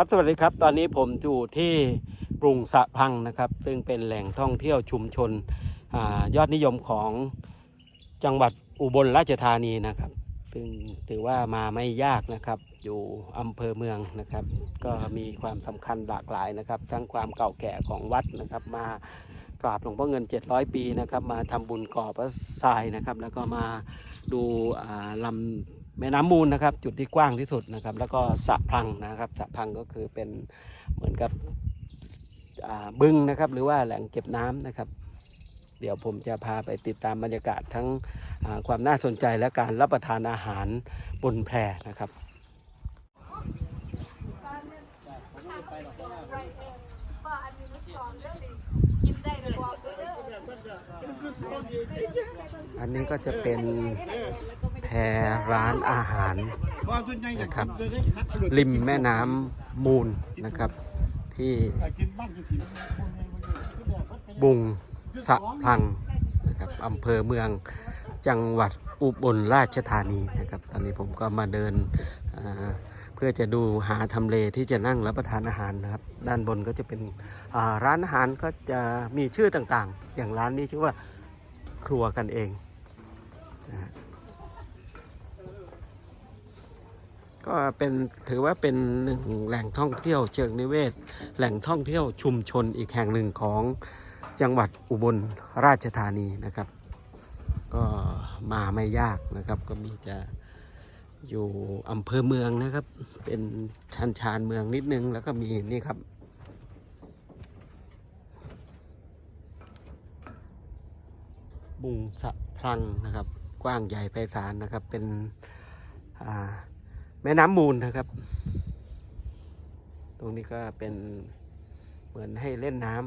ครับสวัสดีครับ ตอนนี้ผมอยู่ที่ปรุงสะพังนะครับ ซึ่งเป็นแหล่งท่องเที่ยวชุมชนอยอดนิยมของจังหวัดอุบลราชธานีนะครับ ซึ่งถือว่ามาไม่ยากนะครับ อยู่อำเภอเมืองนะครับ ก็มีความสำคัญหลากหลายนะครับ ทั้งความเก่าแก่ของวัดนะครับ มากราบหลวงพ่อเงิน 700 ปีนะครับ มาทำบุญก่อพระทรายนะครับ แล้วก็มาดูอ่าลำ แม่น้ำมูลนะครับ จุดที่กว้างที่สุดนะครับ แล้วก็สะพังนะครับสะพังก็คือเป็นเหมือนกับบึงนะครับ หรือว่าแหล่งเก็บน้ำนะครับ เดี๋ยวผมจะพาไปติดตามบรรยากาศทั้งความน่าสนใจและการรับประทานอาหารบนแพนะครับอันนี้ก็จะเป็น พร้านอาหารนะครับ ริมแม่น้ำมูลนะครับ ที่บุงสะพังนะครับอำเภอเมืองจังหวัดอุบลราชธานีนะครับ ตอนนี้ผมก็มาเดินเพื่อจะดูหาทำเลที่จะนั่งรับประทานอาหารนะครับ ด้านบนก็จะเป็นร้านอาหารก็จะมีชื่อต่างๆ อย่างร้านนี้ชื่อว่าครัวกันเองนะฮะ ก็เป็นถือว่าเป็นหนึ่งแหล่งท่องเที่ยวเชิงนิเวศ แหล่งท่องเที่ยวชุมชนอีกแห่งหนึ่งของจังหวัดอุบลราชธานีนะครับ ก็มาไม่ยากนะครับ ก็มีจะอยู่อำเภอเมืองนะครับ เป็นชันชานเมืองนิดนึง แล้วก็มีนี่ครับ บุงสะพลังนะครับ กว้างใหญ่ไพศาลนะครับเป็นอ่า ม่น้ำมูลนะครับ ตรงนี้ก็เป็นเหมือนให้เล่นน้ำ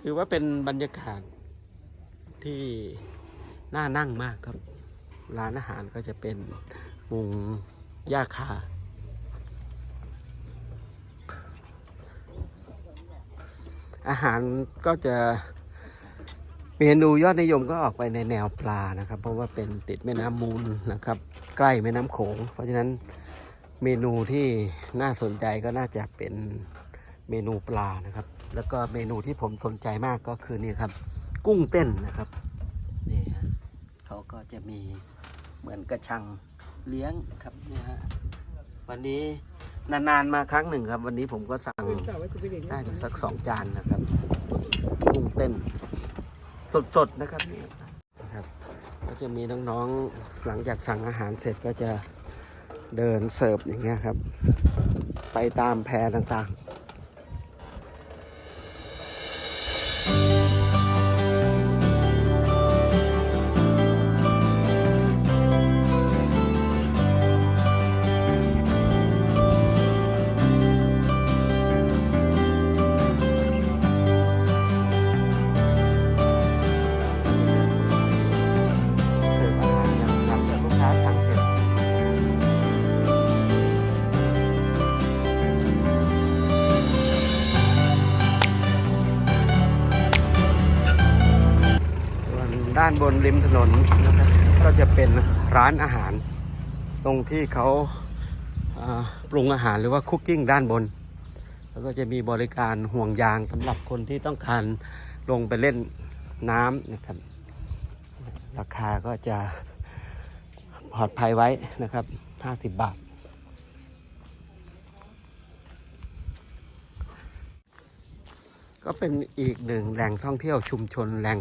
ถือว่าเป็นบรรยากาศที่น่านั่งมากครับ ร้านอาหารก็จะเป็นมุงหญ้าคา อาหารก็จะ เมนูยอดนิยมก็ออกไปในแนวปลานะครับ เพราะว่าเป็นติดแม่น้ำมูลนะครับ ใกล้แม่น้ำโขง เพราะฉะนั้นเมนูที่น่าสนใจก็น่าจะเป็นเมนูปลานะครับ แล้วก็เมนูที่ผมสนใจมากก็คือนี่ครับ กุ้งเต้นนะครับนี่ฮะเขาก็จะมีเหมือนกระชังเลี้ยงครับเนี่ยฮะวันนี้นานๆมาครั้งหนึ่งครับ วันนี้ผมก็สั่งได้ถึงสักสองจานนะครับ กุ้งเต้น สดๆนะครับนี่นะครับ ก็จะมีน้องๆหลังจากสั่งอาหารเสร็จก็จะเดินเสิร์ฟอย่างเงี้ยครับ ไปตามแพรต่างๆ ด้านบนริมถนนนะครับก็จะเป็นร้านอาหาร ตรงที่เขาอ่าปรุงอาหารหรือว่าคุกกิ้งด้านบน แล้วก็จะมีบริการห่วงยางสำหรับคนที่ต้องการลงไปเล่นน้ำนะครับ ราคาก็จะปลอดภัยไว้นะครับ 50 บาท ก็เป็นอีกหนึ่งแหล่งท่องเที่ยวชุมชนแหล่ง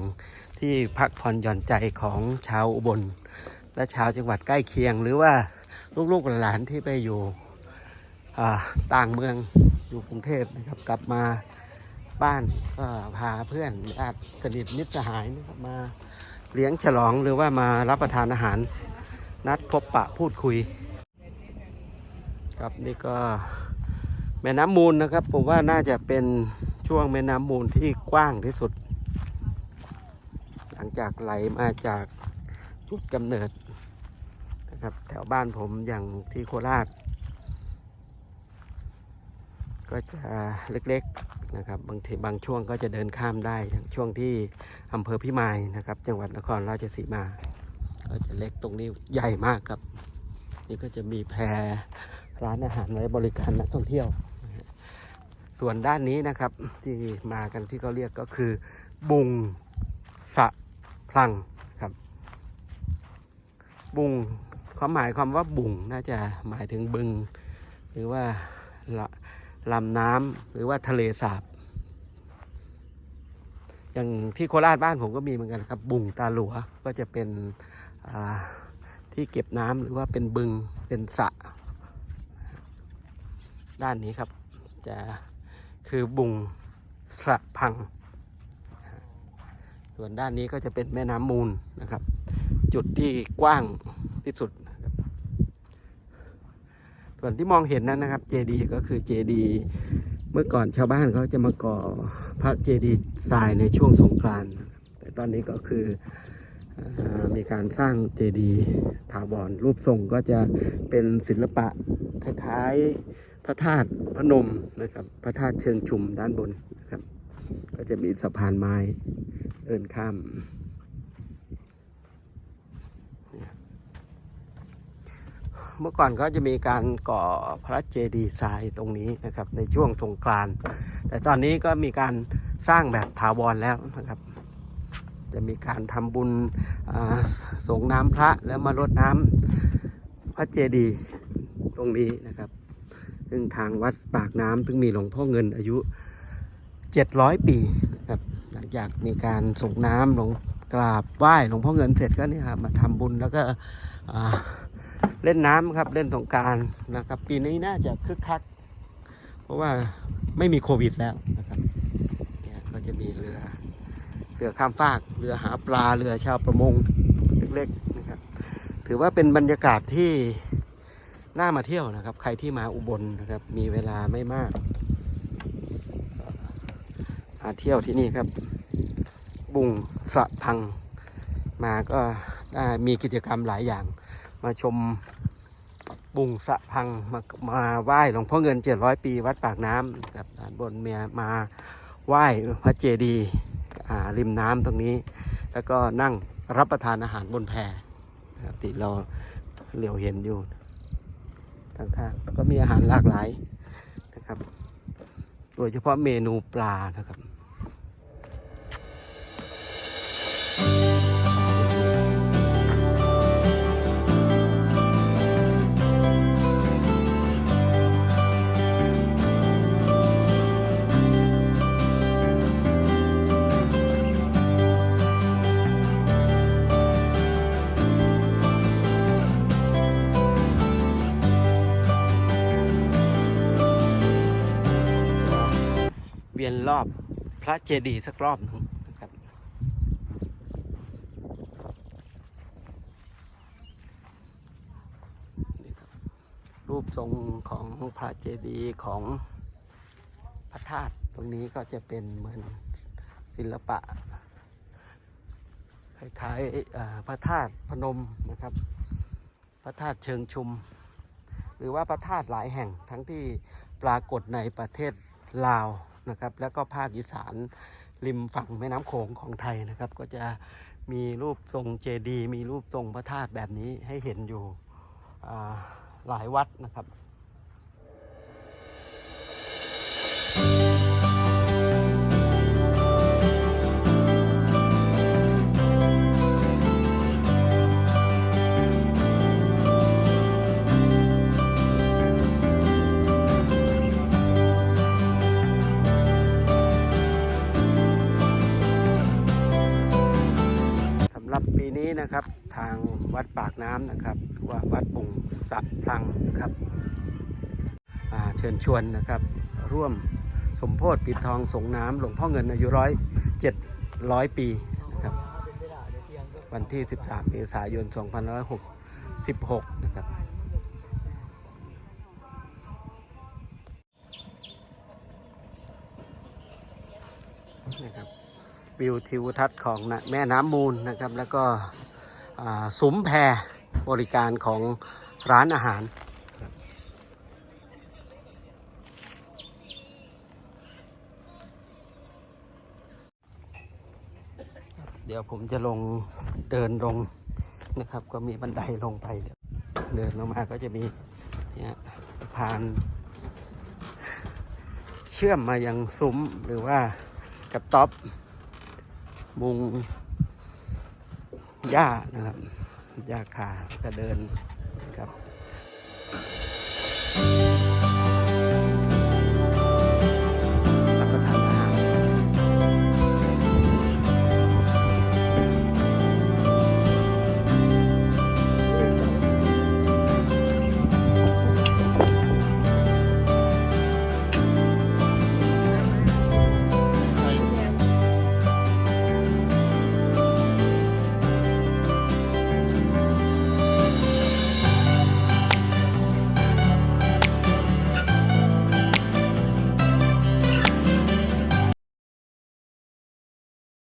ที่พักผ่อนหย่อนใจของชาวอุบล และชาวจังหวัดใกล้เคียง หรือว่าลูกๆหลานที่ไปอยู่ต่างเมืองอยู่กรุงเทพนะครับ กลับมาบ้านก็พาเพื่อนญาติสนิทมิตรสหายนะครับมาเลี้ยงฉลองหรือว่ามารับประทานอาหาร นัดพบปะพูดคุย ครับนี่ก็แม่น้ำมูลนะครับ ผมว่าน่าจะเป็นช่วงแม่น้ำมูลที่กว้างที่สุด ลังจากไหลมาจากจุดกำเนิดนะครับแถวบ้านผมอย่างที่โคราช ก็จะเล็กๆนะครับบางทีบางช่วงก็จะเดินข้ามได้อย่างช่วงที่อำเภอพิมายนะครับ จังหวัดนครราชสีมา ก็จะเล็กตรงนี้ใหญ่มากครับ นี่ก็จะมีแพรร้านอาหารไว้บริการนักท่องเที่ยว ส่วนด้านนี้นะครับที่มากันที่เขาเรียกก็คือบุงสะ พลังครับบุงความหมายความว่าบุงน่าจะหมายถึงบึง หรือว่าลำน้ำหรือว่าทะเลสาบ อย่างที่โคราชบ้านผมก็มีเหมือนกันครับ บุงตาหลัวก็จะเป็นที่เก็บน้ำหรือว่าเป็นบึงเป็นสระด้านนี้ครับ จะคือบุงสระพัง ส่วนด้านนี้ก็จะเป็นแม่น้ำมูลนะครับ จุดที่กว้างที่สุด ส่วนที่มองเห็นนั้นนะครับ เจดีก็คือเจดีเมื่อก่อนชาวบ้านเขาจะมาก่อพระเจดีย์ทรายในช่วงสงกรานต์แต่ตอนนี้ก็คือเอ่อมีการสร้างเจดีย์ถาวรรูปทรงก็จะเป็นศิลปะคล้ายๆพระธาตุพนมนะครับ พระธาตุเชิงชุมด้านบนนะครับ ก็จะมีสะพานไม้ เดินข้ามเมื่อก่อนก็จะมีการก่อพระเจดีย์ทรายตรงนี้นะครับ ในช่วงสงกรานต์แต่ตอนนี้ก็มีการสร้างแบบถาวรแล้วนะครับ จะมีการทำบุญอ่งน้ำพระแล้วมารดน้ำพระเจดีย์ตรงนี้นะครับ ซึ่งทางวัดปากน้ำเพิ่งมีหลวงพ่อเงินอายุ 700 ปีนะครับหลัง จากมีการส่งน้ำหลวงกราบไหว้หลวงพ่อเงินเสร็จก็นี่ครับมาทำบุญแล้วก็เล่นน้ำครับเล่นสงการนะครับ ปีนี้น่าจะคึกคัก เพราะว่าไม่มีโควิดแล้วนะครับเนี่ยก็จะมีเรือเรือข้ามฟากเรือหาปลาเรือชาวประมงเล็กๆนะครับ ถือว่าเป็นบรรยากาศที่น่ามาเที่ยวนะครับ ใครที่มาอุบลนะครับ มีเวลาไม่มากมาเที่ยวที่นี่ครับ บุงสะพังมาก็ได้มีกิจกรรมหลายอย่าง มาชมบุงสะพังมามาไหว้หลวงพ่อเงิน 700 ปีวัดปากน้ำกับด้านบนเมียมาไหว้พระเจดีย์ริมน้ำตรงนี้ แล้วก็นั่งรับประทานอาหารบนแพนะครับที่เราเหลียวเห็นอยู่ข้างๆก็มีอาหารหลากหลายนะครับ โดยเฉพาะเมนูปลานะครับ รอบพระเจดีย์สักรอบหนึ่งนะครับ รูปทรงของพระเจดีย์ของพระธาตุตรงนี้ก็จะเป็นเหมือนศิลปะคล้ายๆพระธาตุพนมนะครับ พระธาตุเชิงชุม หรือว่าพระธาตุหลายแห่งทั้งที่ปรากฏในประเทศลาว นะครับ แล้วก็ภาคอีสานริมฝั่งแม่น้ำโขงของไทยนะครับ ก็จะมีรูปทรงเจดี มีรูปทรงพระธาตุแบบนี้ให้เห็นอยู่หลายวัดนะครับ ปีนี้นะครับทางวัดปากน้ำนะครับหรือว่าวัดบุงสะพลังนะครับเชิญชวนนะครับร่วมสมโพธิปิดทองสงน้ำหลวงพ่อเงินอายุร้อยเจ็ดร้อยปีนะครับวันที่ 13 เมษายน 2566 นะครับนะครับ วิวทิวทัศน์ของแม่น้ำมูลนะครับ แล้วก็อ่าซุ้มแพบริการของร้านอาหารเดี๋ยวผมจะลงเดินลงนะครับ ก็มีบันไดลงไป เดี๋ยวเดินลงมาก็จะมีเนี่ยสะพาน เชื่อมมายังซุ้มหรือว่ากระต๊อบ มุงหญ้านะครับหญ้าคาจะเดินครับ Thank you.